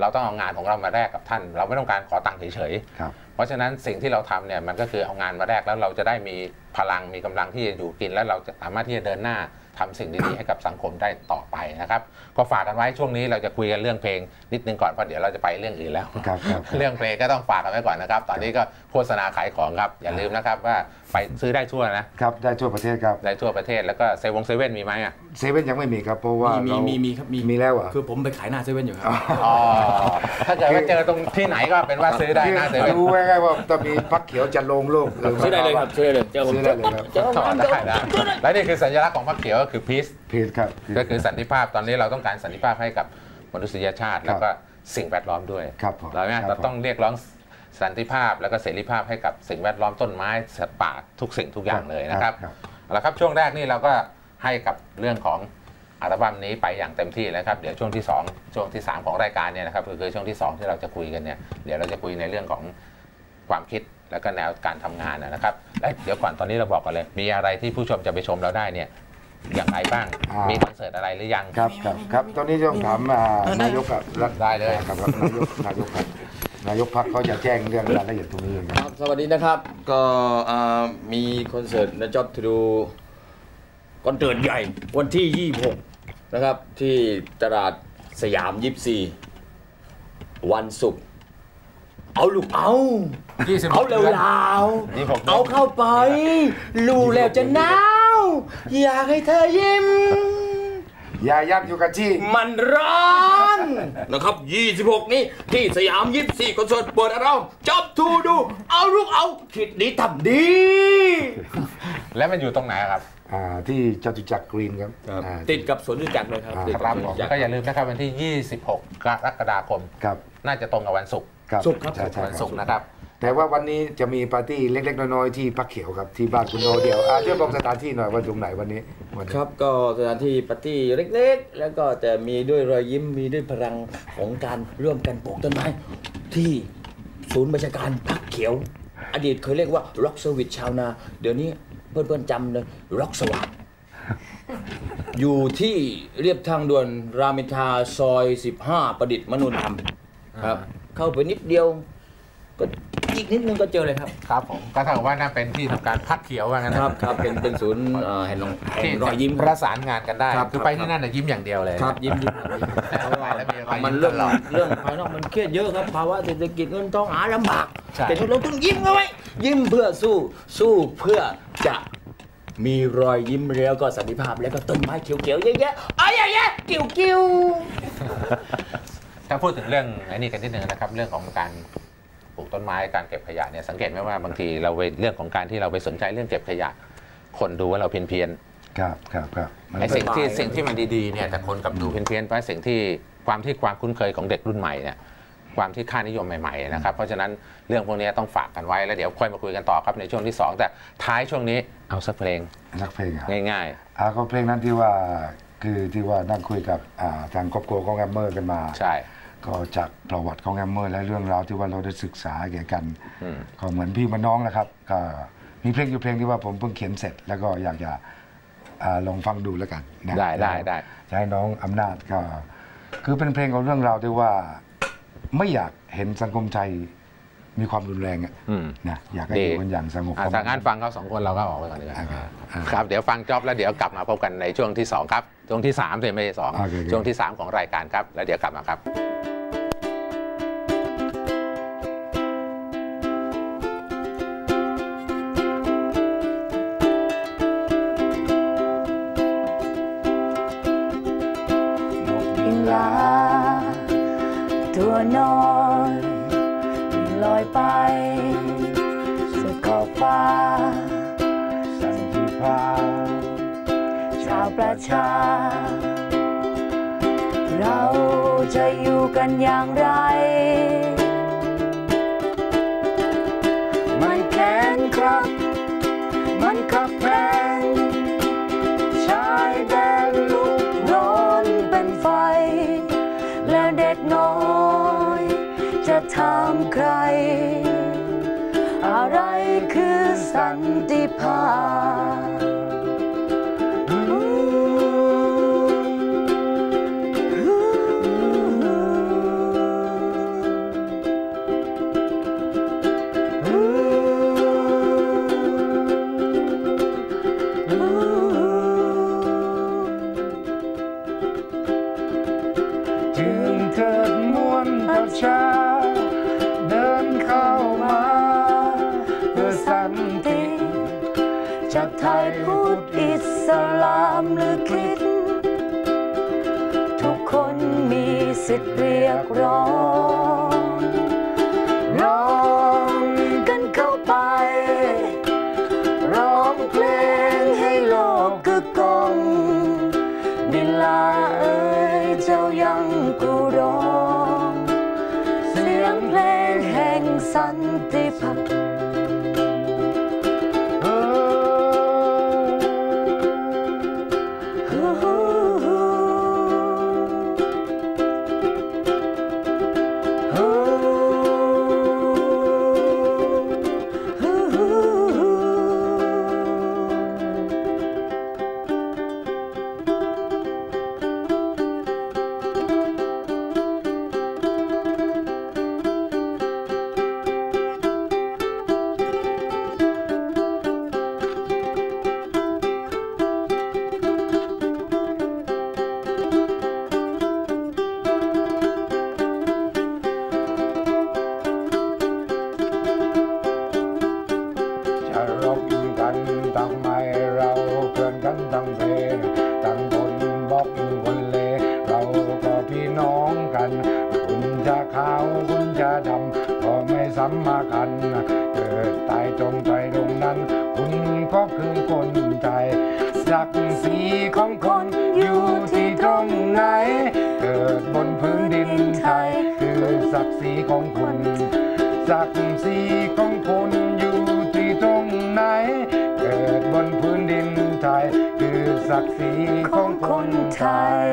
เราต้องเอางานของเรามาแลกกับท่าน เราไม่ต้องการขอตังค์เฉยครับๆเพราะฉะนั้นสิ่งที่เราทำเนี่ยมันก็คือเอางานมาแลกแล้วเราจะได้มีพลังมีกำลังที่จะอยู่กิน แล้วเราจะสามารถที่จะเดินหน้า ทำสิ่งดีๆให้กับสังคมได้ต่อไปนะครับ ก็ฝากกันไว้ช่วงนี้เราจะคุยกันเรื่องเพลงนิดนึงก่อนเพราะเดี๋ยวเราจะไปเรื่องอื่นแล้วครับครับเรื่องเพลงก็ต้องฝากกันไว้ก่อนนะครับ ตอนนี้ก็โฆษณาขายของครับ อย่าลืมนะครับว่าไปซื้อได้ทั่วนะครับได้ทั่วประเทศครับได้ทั่วประเทศแล้วก็เซเว่นเซเว่นมีไหมอะเซเว่นยังไม่มีครับเพราะว่ามีเรามีมีครับมีมีแล้วเหรอคือผมไปขายหน้าเซเว่นอยู่ครับอ๋อถ้าเกิดว่าเจอตรงที่ไหนก็เป็นว่าซื้อได้หน้าเซเว่นรู้ไว้ไงว่าต้องมีพักเขียวจะลงโลกซื้อได้เลยครับซื้อได้เลยเจ้าผมซื้อได้เลยครับเจ้าต่อได้ได้และนี่คือสัญลักษณ์ของพรรคเขียวก็คือพีซพีทครับ ก็คือสันติภาพตอนนี้เราต้องการสันติภาพให้กับมนุษยชาติ แล้วก็สิ่งแวดล้อมด้วยครับผมเราเนี่ยคบเราผมต้องเรียกร้องสันติภาพ แล้วก็เสรีภาพให้กับสิ่งแวดล้อมต้นไม้สัตว์ป่าทุกสิ่งทุกอย่างเลยนะครับครับเอาละครับช่วงแรกนี่เราก็ให้กับเรื่องของอัลบั้มนี้ไปอย่างเต็มที่แล้วครับเดี๋ยวช่วงที่ 2 ช่วงที่ 3 ของรายการเนี่ยนะครับก็คือช่วงที่ 2 ที่เราจะคุยกันเนี่ยเดี๋ยวเราจะคุยในเรื่องของความคิดแล้วก็แนวการทำงานนะครับและเดี๋ยวก่อนตอนนี้เราบอกกันเลย มีอะไรที่ผู้ชมจะไปชมเราได้เนี่ย อย่างไรบ้าง อ่ามี มีคอนเสิร์ตอะไรหรือยัง ครับครับครับตอนนี้ต้องถามอ่านายกครับได้เลย ครับครับนายกนายกครับนายกพักเขาจะแจ้งเรื่องรายละเอียดตรงนี้นะคครับรับสวัสดีนะครับ ก็อ่ามีคอนเสิร์ตนะจ๊อบทูดูคอนเสิร์ตใหญ่วันที่ 26 นะครับ ที่ตลาดสยาม 24 วันศุกร์เอาลูกเอา26เอาเร็วเดือนลาว26เอาเข้าไป รู้แล้วจะหนาว อยากให้เธอยิ้มอย่ายับอยู่กับที่มันร้อนนะครับ 26 นี้ที่สยาม24คอนเสิร์ตเปิดเราจับทูดู เอาลูกเอา คิดดีทำดี และมันอยู่ตรงไหนครับอ่าที่จตุจักรกรีนครับอ่า ติดกับสวนจตุจักรเลยครับอ่า ติดคกัรับบสวนผจมตุจักรก็อย่าลืมนะครับวันที่ 26 กรกฎาคม ครับ น่าจะตรงกับวันศุกร์ ครับศุกร์ครับ ใช่ใช่วันคศุรับกร์นะครับ แต่ว่าวันนี้จะมีปาร์ตี้เล็ก ๆ น้อยๆที่พักเขียวครับที่บ้านคุณโนเดียวอ่าช่วยบอกสถานที่หน่อยว่าตรงไหนวันนี้วันนี้ ครับก็สถานที่ปาร์ตี้เล็กๆ แล้วก็จะมีด้วยรอยยิ้มมีด้วยพลังของการร่วมกันปลูกต้นไม้ที่ศูนย์บัญชาการพักเขียว อดีตเคยเรียกว่าร็อกสวิตชาวนา เดี๋ยวนี้เพื่อนๆจำเลยร็อกสวัสดอยู่ที่เรียบทางด่วนรามอินทราซอย 15 ประดิษฐ์มนุนธรรมครับ เข้าไปนิดเดียวก็ อีกนิดนึงก็เจอเลยครับ ครับผมก็เท่ากับว่าน่าเป็นที่ทำการพักเขียวว่างั้นนะครับครับเป็นเป็นศูนย์เอ่อแห่งแห่ที่งรอยยิ้มประสานงานกันได้ครับคือไปที่นั่นน่ะยิ้มอย่างเดียวเลยครับยิ้มยิ้มยิ้มเพราะว่าแล้วมีรอยยิ้มมันเรื่องตลอดเรื่องภายนอกมันเครียดเยอะครับภาวะเศรษฐกิจเงินทองหาลำบากใช่แต่เราต้องยิ้มเอาไว้ ยิ้มเพื่อสู้สู้เพื่อจะมีรอยยิ้มแล้วก็สันติภาพแล้วก็ต้นไม้เขียวๆเยอะๆอ้ยแย่ๆกิ้วถ้าพูดถึงเรื่องไอ้นี่กันนิดนึงนะครับ เรื่องของการป ลูกต้นไม้การเก็บขยะเนี่ยสังเกตไหมว่าบางทีเราไปเรื่องของการที่เราไปสนใจเรื่องเก็บขยะ คนดูว่าเราเพี้ยนเพียนครับครับครับมันๆไอ้สิ่งที่สิ่งที่มันดีๆเนี่ยแต่คนกลับดูเพี้ยนเพียนๆไปสิ่งที่ความที่ความคุ้นเคยของเด็กรุ่นใหม่เนี่ยความที่ค่านิยมใหม่ๆนะครับ เพราะฉะนั้นเรื่องพวกนี้ต้องฝากกันไว้แล้วเดี๋ยวค่อยมาคุยกันต่อครับในช่วงที่สองแต่ท้ายช่วงนี้เอาสักเพลงนักเพลงอะง่ายอ่าก็เพลงนั้นที่ว่าคือที่ว่านั่งคุยกับอ่าทางครอบครัวของแอมเมอร์กันมาๆใช่ ก็จากประวัติของแอมเมอร์และเรื่องราวที่ว่าเราได้ศึกษาเกี่ยวกันอืมก็เหมือนพี่เหมันน้องนะครับก็มีเพลงอยู่เพลงที่ว่าผมเพิ่งเขียนเสร็จ แล้วก็อยากจะอ่าลองฟังดูแล้วกันนะได้ได้ได้จะให้น้องอำนาจก็คือเป็นเพลงของเรื่องราวที่ว่าไม่อยากเห็นสังคมไทยมีความรุนแรงอะอืมนะอยากให้อยู่กันอย่างสงบอะถ้างั้นฟังเขาสองคนเราก็ออกไปก่อนดีกว่าโอเคอ่าครับ เดี๋ยวฟังจอบแล้วเดี๋ยวกลับมาพบกันในช่วงที่ 2 ครับ ช่วงที่3เลยไม่ใช่สองโอเคโอเคช่วงที่ 3 ของรายการครับ แล้วเดี๋ยวกลับมาครับ ชา เราจะอยู่กันอย่างไร พุทธอิสลามหรือคริสทุกคนมีสิทธิ์เรียกร้องร้อง Ooh. จะรบกันทำไมเราเพื่อนกันทั้งเพศทั้งคนบอกคนเลเราก็พี่น้องกัน คุณจะขาวคุณจะดำก็ไม่สำมาคัญเกิดตายตรงใจตรงนั้น คุณก็คือคนใจศักดิ์ศรีของคนอยู่ที่ตรงไหน เกิดบนพื้นดินไทย คือศักดิ์ศรีของคุณศักดิ์ศรีของคุณ บนพื้นดินไทย คือศักดิ์ศรีของคนไทย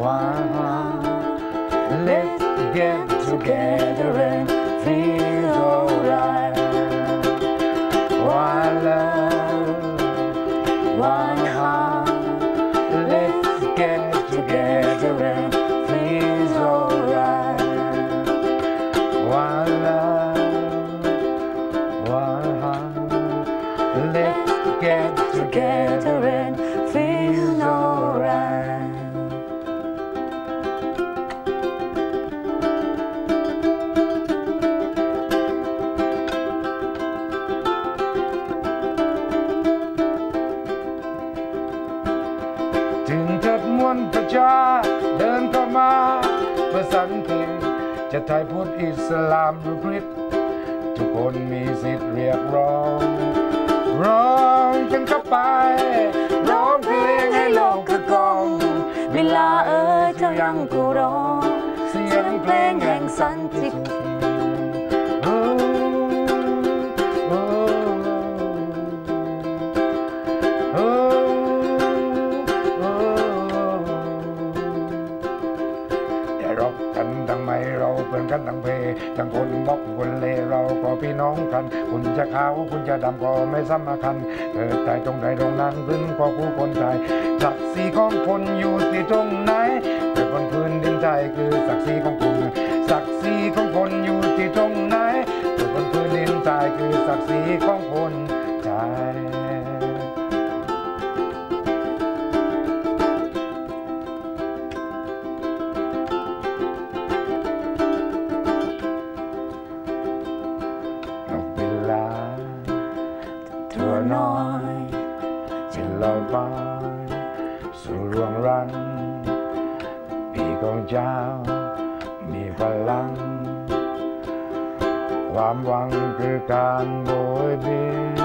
one. Let's get together and feel alright. One love, one heart. Let's get together and feel alright. One love. จะไทยพุทธอิสลามหรือคริสต์ทุกคนมีสิทธิ์เรียกร้อง ร้องกันเข้าไป ร้องเพลงให้โลกกึกก้อง เวลาเอ้ยเจ้ายังกูร้อง เสีเสียยงงเพเพลลงงแห่แห่งงสัสันนติ ทั้งคนบอกคนเลเราก็พี่น้องกัน คุณจะขาวคุณจะดำก็ไม่สำคัญเกิดตายตรงใดตรงนั้นพื้นก็คู่คนไทยศักดิ์ศรีของคนอยู่ที่ตรงไหนเกิดบนพื้นดินใจคือศักดิ์ศรีของคุณศักดิ์ศรีของคนอยู่ที่ตรงไหนเกิดบนพื้นดินใจคือศักดิ์ศรีของคน รัน พี่ของเจ้า มีพลัง ความหวังคือการโบยบิน